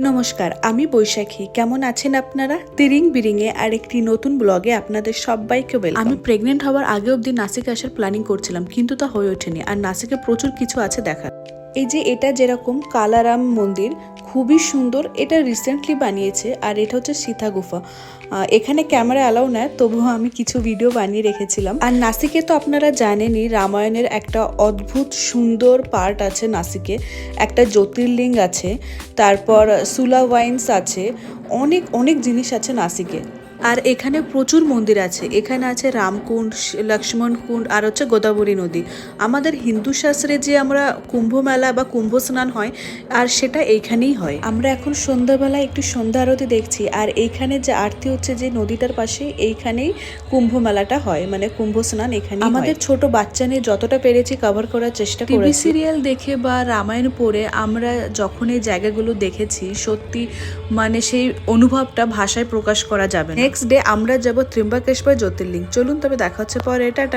নমস্কার আমি বৈশাখী। কেমন আছেন আপনারা? তিরিং বিরিংয়ে আর একটি নতুন ব্লগে আপনাদের সবাইকে বলি আমি প্রেগনেন্ট হওয়ার আগে অবধি নাসিক আসার প্ল্যানিং করছিলাম কিন্তু তা হয়ে ওঠেনি। আর নাসিকে প্রচুর কিছু আছে দেখার। এই যে এটা যেরকম কালারাম মন্দির খুবই সুন্দর। এটা রিসেন্টলি বানিয়েছে আর এটা হচ্ছে সীতা গুফা। এখানে ক্যামেরা অ্যালাউ নেয় তবুও আমি কিছু ভিডিও বানিয়ে রেখেছিলাম। আর নাসিকে তো আপনারা জানেনই, রামায়ণের একটা অদ্ভুত সুন্দর পার্ট আছে নাসিকে। একটা জ্যোতির্লিঙ্গ আছে, তারপর সুলা ওয়াইন্স আছে অনেক অনেক জিনিস আছে নাসিকে। আর এখানে প্রচুর মন্দির আছে। এখানে আছে রামকুণ্ড লক্ষ্মণ কুণ্ড আর হচ্ছে গোদাবরী নদী। আমাদের হিন্দু শাস্ত্রে যে আমরা কুম্ভ মেলা বা কুম্ভ স্নান হয় আর সেটা এইখানেই হয়। আমরা এখন সন্ধ্যাবেলা একটু সন্ধ্যা আরতি দেখছি আর এইখানে যে আরতি হচ্ছে যে নদীটার পাশে এইখানেই কুম্ভ মেলাটা হয়। মানে কুম্ভ স্নান এখানে আমাদের ছোট বাচ্চা নিয়ে যতটা পেরেছি কভার করার চেষ্টা করেছি। সিরিয়াল দেখে বা রামায়ণ পড়ে আমরা যখন এই জায়গাগুলো দেখেছি সত্যি মানে সেই অনুভবটা ভাষায় প্রকাশ করা যাবে নেক্সট ডে আমরা যাব ত্রিম্বাকেশ্বর জ্যোতির্লিঙ্গ। চলুন তবে দেখা হচ্ছে পরে। টাটা।